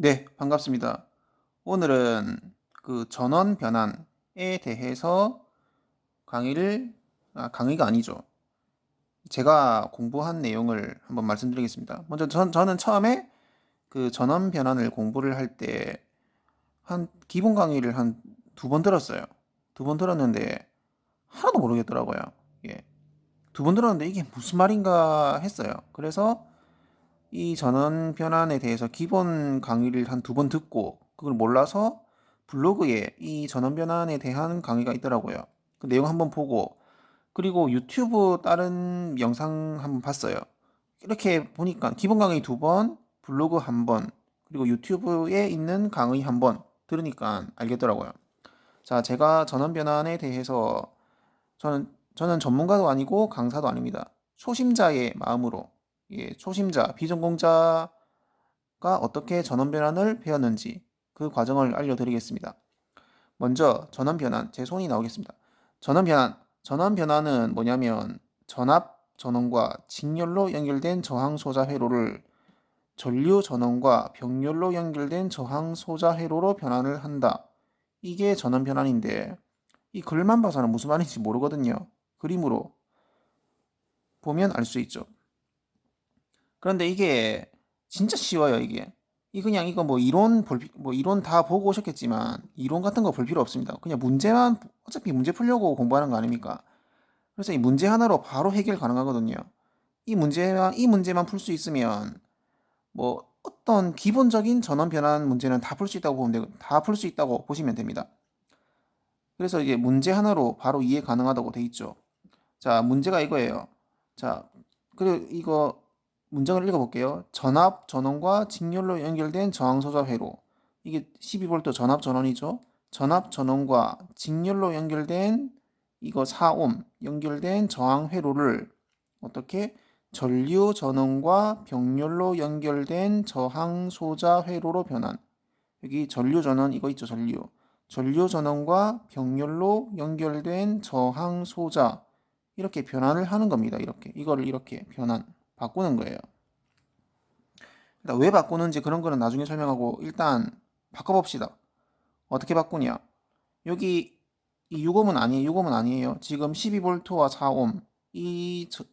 네, 반갑습니다. 오늘은 그 전원 변환에 대해서 강의를, 아, 강의가 아니죠. 제가 공부한 내용을 한번 말씀드리겠습니다. 먼저 전, 저는 처음에 그 전원 변환을 공부를 할 때 한 기본 강의를 한 두 번 들었어요. 두 번 들었는데 하나도 모르겠더라고요. 예. 두 번 들었는데 이게 무슨 말인가 했어요. 그래서 이 전원 변환에 대해서 기본 강의를 한 두 번 듣고 그걸 몰라서 블로그에 이 전원 변환에 대한 강의가 있더라고요. 그 내용 한번 보고 그리고 유튜브 다른 영상 한번 봤어요. 이렇게 보니까 기본 강의 두 번, 블로그 한 번, 그리고 유튜브에 있는 강의 한 번 들으니까 알겠더라고요. 자, 제가 전원 변환에 대해서 저는 저는 전문가도 아니고 강사도 아닙니다. 초심자의 마음으로 예, 초심자, 비전공자가 어떻게 전원 변환을 배웠는지 그 과정을 알려드리겠습니다. 먼저 전원 변환, 제 손이 나오겠습니다. 전원 변환, 전원 변환은 뭐냐면 전압 전원과 직렬로 연결된 저항 소자 회로를 전류 전원과 병렬로 연결된 저항 소자 회로로 변환을 한다. 이게 전원 변환인데 이 글만 봐서는 무슨 말인지 모르거든요. 그림으로 보면 알 수 있죠. 그런데 이게 진짜 쉬워요, 이게. 이 그냥 이거 뭐 이론 볼, 피- 뭐 이론 다 보고 오셨겠지만 이론 같은 거 볼 필요 없습니다. 그냥 문제만 어차피 문제 풀려고 공부하는 거 아닙니까? 그래서 이 문제 하나로 바로 해결 가능하거든요. 이 문제만 이 문제만 풀 수 있으면 뭐 어떤 기본적인 전원 변환 문제는 다 풀 수 있다고 보면 되고 다 풀 수 있다고 보시면 됩니다. 그래서 이게 문제 하나로 바로 이해 가능하다고 돼 있죠. 자, 문제가 이거예요. 자, 그리고 이거 문장을 읽어볼게요. 전압 전원과 직렬로 연결된 저항 소자 회로. 이게 12V 전압 전원이죠. 전압 전원과 직렬로 연결된 이거 4옴 연결된 저항 회로를 어떻게 전류 전원과 병렬로 연결된 저항 소자 회로로 변환. 여기 전류 전원 이거 있죠, 전류. 전류 전원과 병렬로 연결된 저항 소자 이렇게 변환을 하는 겁니다. 이렇게 이거를 이렇게 변환 바꾸는 거예요. 일단 왜 바꾸는지 그런 거는 나중에 설명하고 일단 바꿔봅시다. 어떻게 바꾸냐? 여기 이 6옴은 아니에요. 6옴은 아니에요. 지금 12V와 4옴 이, 저-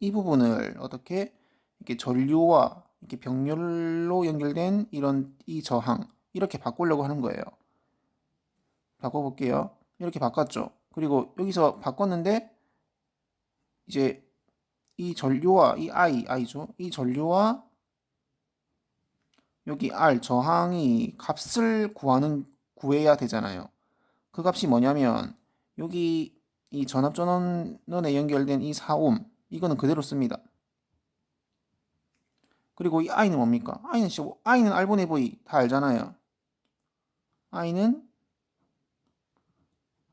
이 부분을 어떻게 이렇게 전류와 이렇게 병렬로 연결된 이런 이 저항 이렇게 바꾸려고 하는 거예요. 바꿔볼게요. 이렇게 바꿨죠. 그리고 여기서 바꿨는데 이제 이 전류와 이 I, I죠. 이 전류와 여기 R 저항이 값을 구하는 구해야 되잖아요. 그 값이 뭐냐면 여기 이 전압 전원에 연결된 이 4옴 이거는 그대로 씁니다. 그리고 이 I는 뭡니까? I는 시- I는 R분의 V 다 알잖아요. I는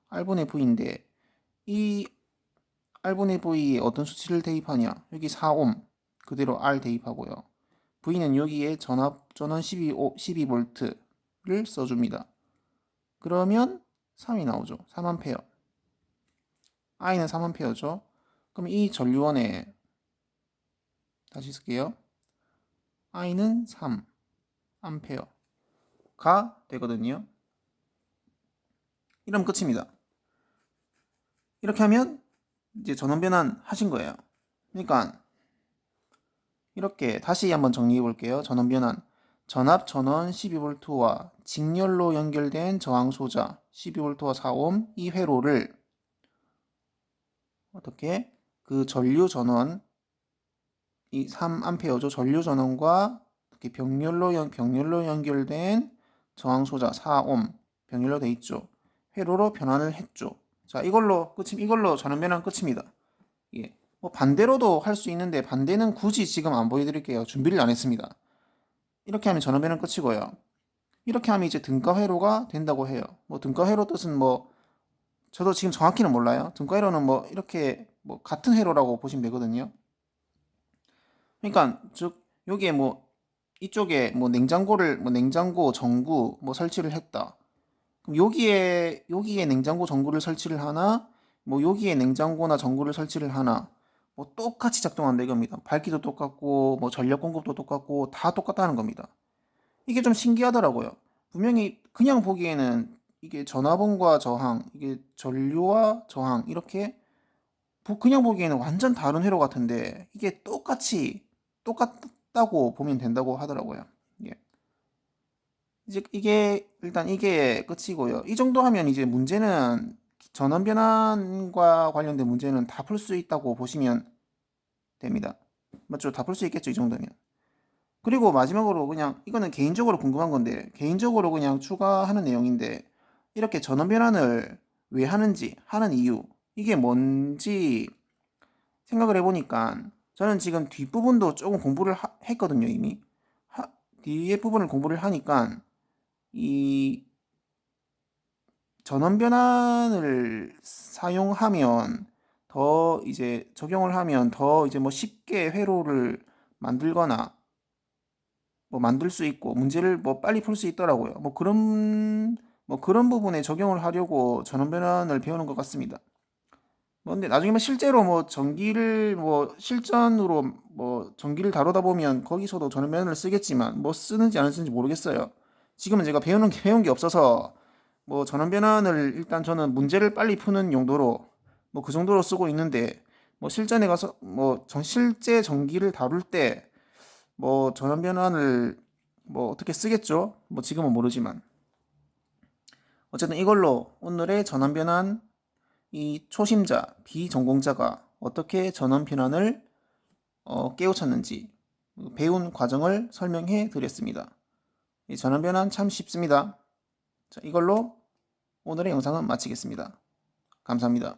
R분의 V인데 이 R분의 V에 어떤 수치를 대입하냐? 여기 4옴 그대로 R 대입하고요. V는 여기에 전압 전원 12, 12V를 써줍니다. 그러면 3이 나오죠. 3A. I는 3A죠. 그럼 이 전류원에 다시 쓸게요. I는 3 암페어가 되거든요. 이러면 끝입니다. 이렇게 하면 이제 전원 변환 하신 거예요. 그러니까 이렇게 다시 한번 정리해 볼게요. 전원 변환. 전압 전원 12V와 직렬로 연결된 저항 소자 12V와 4옴 이 회로를 어떻게 그 전류 전원 이 3A죠. 전류 전원과 이렇게 병렬로 연, 병렬로 연결된 저항 소자 4옴 병렬로 돼 있죠. 회로로 변환을 했죠. 자, 이걸로 끝이 이걸로 전원 변환 끝입니다. 예. 뭐 반대로도 할 수 있는데 반대는 굳이 지금 안 보여드릴게요. 준비를 안 했습니다. 이렇게 하면 전원 변환 끝이고요. 이렇게 하면 이제 등가 회로가 된다고 해요. 뭐 등가 회로 뜻은 뭐 저도 지금 정확히는 몰라요. 등가 회로는 뭐 이렇게 뭐 같은 회로라고 보시면 되거든요. 그러니까 즉 여기에 뭐 이쪽에 뭐 냉장고를 뭐 냉장고 전구 뭐 설치를 했다. 그럼 여기에 여기에 냉장고 전구를 설치를 하나 뭐 여기에 냉장고나 전구를 설치를 하나 뭐 똑같이 작동한다 이겁니다. 밝기도 똑같고 뭐 전력 공급도 똑같고 다 똑같다는 겁니다. 이게 좀 신기하더라고요. 분명히 그냥 보기에는 이게 전화번과 저항, 이게 전류와 저항 이렇게 보- 그냥 보기에는 완전 다른 회로 같은데 이게 똑같이 똑같다고 보면 된다고 하더라고요. 이제 이게 일단 이게 끝이고요. 이 정도 하면 이제 문제는 전원 변환과 관련된 문제는 다 풀 수 있다고 보시면 됩니다. 맞죠? 다 풀 수 있겠죠, 이 정도면. 그리고 마지막으로 그냥 이거는 개인적으로 궁금한 건데 개인적으로 그냥 추가하는 내용인데 이렇게 전원 변환을 왜 하는지 하는 이유 이게 뭔지 생각을 해보니까 저는 지금 뒷부분도 조금 공부를 하- 했거든요 이미 하- 뒤에 부분을 공부를 하니까 이 전원 변환을 사용하면 더 이제 적용을 하면 더 이제 뭐 쉽게 회로를 만들거나 뭐 만들 수 있고 문제를 뭐 빨리 풀 수 있더라고요. 뭐 그런 뭐 그런 부분에 적용을 하려고 전원 변환을 배우는 것 같습니다. 뭐 근데 나중에 뭐 실제로 뭐 전기를 뭐 실전으로 뭐 전기를 다루다 보면 거기서도 전원 변환을 쓰겠지만 뭐 쓰는지 안 쓰는지 모르겠어요. 지금은 제가 배우는 게 배운 게 없어서 뭐 전원 변환을 일단 저는 문제를 빨리 푸는 용도로 뭐 그 정도로 쓰고 있는데 뭐 실전에 가서 뭐 전 실제 전기를 다룰 때 뭐 전원 변환을 뭐 어떻게 쓰겠죠? 뭐 지금은 모르지만 어쨌든 이걸로 오늘의 전원 변환 이 초심자 비전공자가 어떻게 전원 변환을 어, 깨우쳤는지 배운 과정을 설명해 드렸습니다. 이 전원 변환 참 쉽습니다. 자, 이걸로 오늘의 영상은 마치겠습니다. 감사합니다.